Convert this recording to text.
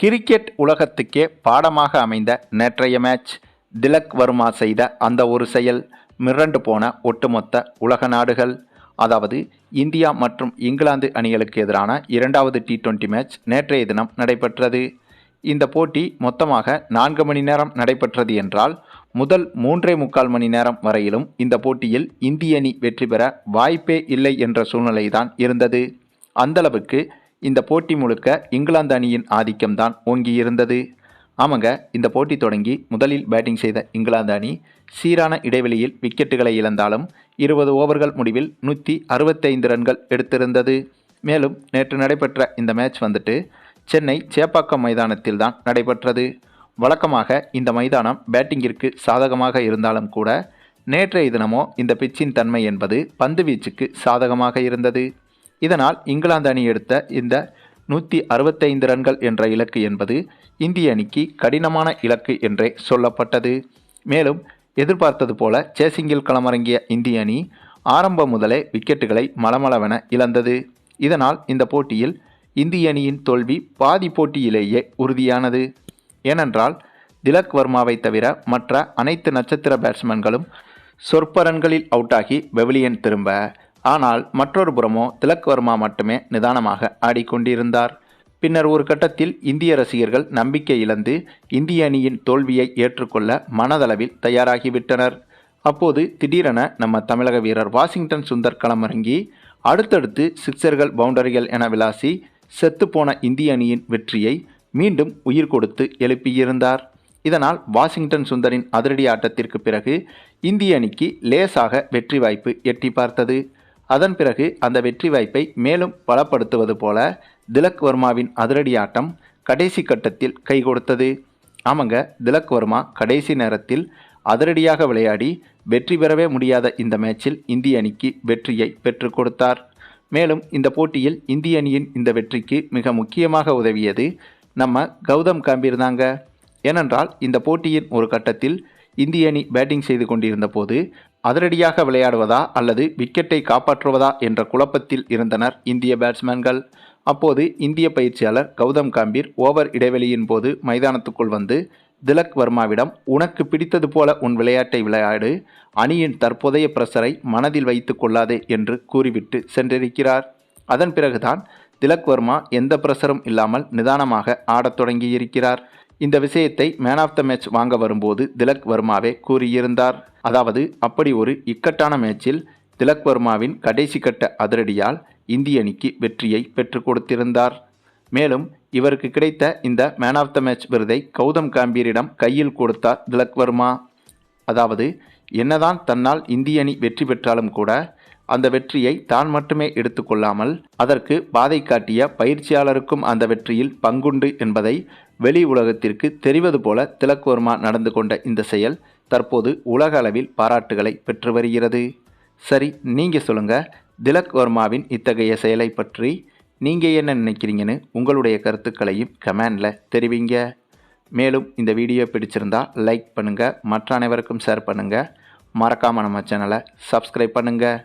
Cricket உலகத்துக்கே பாடமாக அமைந்த நேற்றைய மேட்ச். திலக் வர்மா செய்த அந்த ஒரு செயல் மிரண்டு போன ஒட்டுமொத்த உலக நாடுகள். அதாவது இந்தியா மற்றும் இங்கிலாந்து அணிகளுக்கு எதிரான இரண்டாவது டி டுவெண்ட்டி மேட்ச் நேற்றைய தினம் நடைபெற்றது. இந்த போட்டி மொத்தமாக நான்கு மணி நேரம் நடைபெற்றது என்றால் முதல் மூன்றே முக்கால் மணி நேரம் வரையிலும் இந்த போட்டியில் இந்திய அணி வெற்றி பெற வாய்ப்பே இல்லை என்ற சூழ்நிலைதான் இருந்தது. அந்தளவுக்கு இந்த போட்டி முழுக்க இங்கிலாந்து அணியின் ஆதிக்கம்தான் ஓங்கி இருந்தது ஆமாங்க இந்த போட்டி தொடங்கி முதலில் பேட்டிங் செய்த இங்கிலாந்து அணி சீரான இடைவெளியில் விக்கெட்டுகளை இழந்தாலும் இருபது ஓவர்கள் முடிவில் நூற்றி அறுபத்தைந்து ரன்கள் எடுத்திருந்தது. மேலும் நேற்று நடைபெற்ற இந்த மேட்ச் வந்துட்டு சென்னை சேப்பாக்கம் மைதானத்தில் தான் நடைபெற்றது. வழக்கமாக இந்த மைதானம் பேட்டிங்கிற்கு சாதகமாக இருந்தாலும் கூட நேற்றைய தினமோ இந்த பிச்சின் தன்மை என்பது பந்து வீச்சுக்கு சாதகமாக இருந்தது. இதனால் இங்கிலாந்து அணி எடுத்த இந்த நூற்றி அறுபத்தைந்து ரன்கள் என்ற இலக்கு என்பது இந்திய அணிக்கு கடினமான இலக்கு என்றே சொல்லப்பட்டது. மேலும் எதிர்பார்த்தது போல சேசிங்கில் களமிறங்கிய இந்திய அணி ஆரம்பம் முதலே விக்கெட்டுகளை மளமளவென இழந்தது. இதனால் இந்த போட்டியில் இந்திய அணியின் தோல்வி பாதி போட்டியிலேயே உறுதியானது. ஏனென்றால் திலக் வர்மாவை தவிர மற்ற அனைத்து நட்சத்திர பேட்ஸ்மேன்களும் சொற்ப ரன்களில் அவுட்டாகி வெவிலியன் திரும்ப ஆனால் மற்றொரு புறமோ திலக் வர்மா மட்டுமே நிதானமாக ஆடிக்கொண்டிருந்தார். பின்னர் ஒரு கட்டத்தில் இந்திய ரசிகர்கள் நம்பிக்கை இழந்து இந்திய அணியின் தோல்வியை ஏற்றுக்கொள்ள மனதளவில் தயாராகிவிட்டனர். அப்போது திடீரென நம்ம தமிழக வீரர் வாஷிங்டன் சுந்தர் களமிறங்கி அடுத்தடுத்து சிக்சர்கள் பவுண்டரிகள் என விளாசி செத்துப்போன இந்திய அணியின் வெற்றியை மீண்டும் உயிர் கொடுத்து எழுப்பியிருந்தார். இதனால் வாஷிங்டன் சுந்தரின் அதிரடி ஆட்டத்திற்கு பிறகு இந்திய அணிக்கு லேசாக வெற்றி வாய்ப்பு எட்டி பார்த்தது. அதன் பிறகு அந்த வெற்றி வாய்ப்பை மேலும் பலப்படுத்துவது போல திலக் வர்மாவின் அதிரடி ஆட்டம் கடைசி கட்டத்தில் கை கொடுத்தது. ஆமாங்க திலக் வர்மா கடைசி நேரத்தில் அதிரடியாக விளையாடி வெற்றி பெறவே முடியாத இந்த மேட்சில் இந்திய அணிக்கு வெற்றியை பெற்றுக் கொடுத்தார். மேலும் இந்த போட்டியில் இந்திய அணியின் இந்த வெற்றிக்கு மிக முக்கியமாக உதவியது நம்ம கௌதம் காம்பீர் தாங்க. ஏனென்றால் இந்த போட்டியின் ஒரு கட்டத்தில் இந்திய அணி பேட்டிங் செய்து கொண்டிருந்த போது அதிரடியாக விளையாடுவதா அல்லது விக்கெட்டை காப்பாற்றுவதா என்ற குழப்பத்தில் இருந்தனர் இந்திய பேட்ஸ்மேன்கள் அப்போது இந்திய பயிற்சியாளர் கௌதம் காம்பீர் ஓவர் இடைவெளியின் போது மைதானத்துக்குள் வந்து திலக் வர்மாவிடம் உனக்கு பிடித்தது போல உன் விளையாட்டை விளையாடு அணியின் தற்போதைய பிரஷரை மனதில் வைத்து கொள்ளாதே என்று கூறிவிட்டு சென்றிருக்கிறார். அதன் பிறகுதான் திலக் வர்மா எந்த பிரஷரும் இல்லாமல் நிதானமாக ஆடத் தொடங்கியிருக்கிறார். இந்த விஷயத்தை மேன் ஆஃப் த மேட்ச் வாங்க வரும்போது திலக் வர்மாவே கூறியிருந்தார். அதாவது அப்படி ஒரு இக்கட்டான மேட்சில் திலக் வர்மாவின் கடைசி கட்ட அதிரடியால் இந்திய அணிக்கு வெற்றியை பெற்றுக் கொடுத்திருந்தார். மேலும் இவருக்கு கிடைத்த இந்த மேன் ஆஃப் த மேட்ச் விருதை கௌதம் காம்பீரிடம் கையில் கொடுத்தார் திலக் வர்மா. அதாவது என்னதான் தன்னால் இந்திய அணி வெற்றி பெற்றாலும் கூட அந்த வெற்றியை தான் மட்டுமே எடுத்துக்கொள்ளாமல் அதற்கு பாதை காட்டிய பயிற்சியாளருக்கும் அந்த வெற்றியில் பங்குண்டு என்பதை வெளி உலகத்திற்கு தெரிவது போல திலக் வர்மா நடந்து கொண்ட இந்த செயல் தற்போது உலக அளவில் பாராட்டுகளை பெற்று வருகிறது. சரி நீங்கள் சொல்லுங்கள் திலக் வர்மாவின் இத்தகைய செயலை பற்றி நீங்கள் என்ன நினைக்கிறீங்கன்னு உங்களுடைய கருத்துக்களையும் கமெண்டில் தெரிவிங்க. மேலும் இந்த வீடியோ பிடிச்சிருந்தா லைக் பண்ணுங்கள் மற்ற அனைவருக்கும் ஷேர் பண்ணுங்கள் மறக்காமல் நம்ம சேனலை சப்ஸ்கிரைப் பண்ணுங்கள்